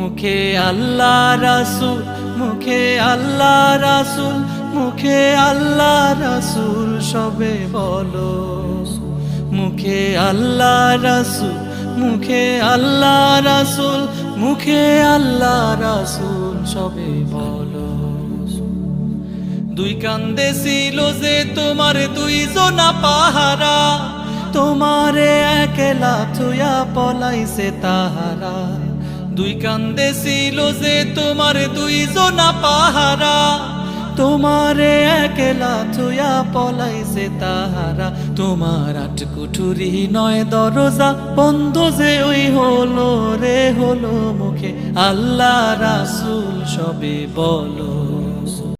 মুখে আল্লাহ রাসুল, মুখে আল্লাহ রাসুল, মুখে আল্লাহ রাসুল সবে বলো। মুখে আল্লাহ রাসুল, মুখে আল্লাহ রাসুল, মুখে আল্লাহ রাসুল সবে বলো। দুই কান্দে ছিল যে তোমার দুই জোনা পাহারা, তোমারে একলা থুয়া পলাইছে তাহারা। দুই কান্দে ছিল যে তোমার দুই জোনা পাহারা। তোমারে একলা চুয়া পলাই যে তাহারা। তোমার আট কুঠুরি নয় দরজা বন্ধ যে ওই হলো রে, হলো মুখে। আল্লাহ রাসুল সবে বলো।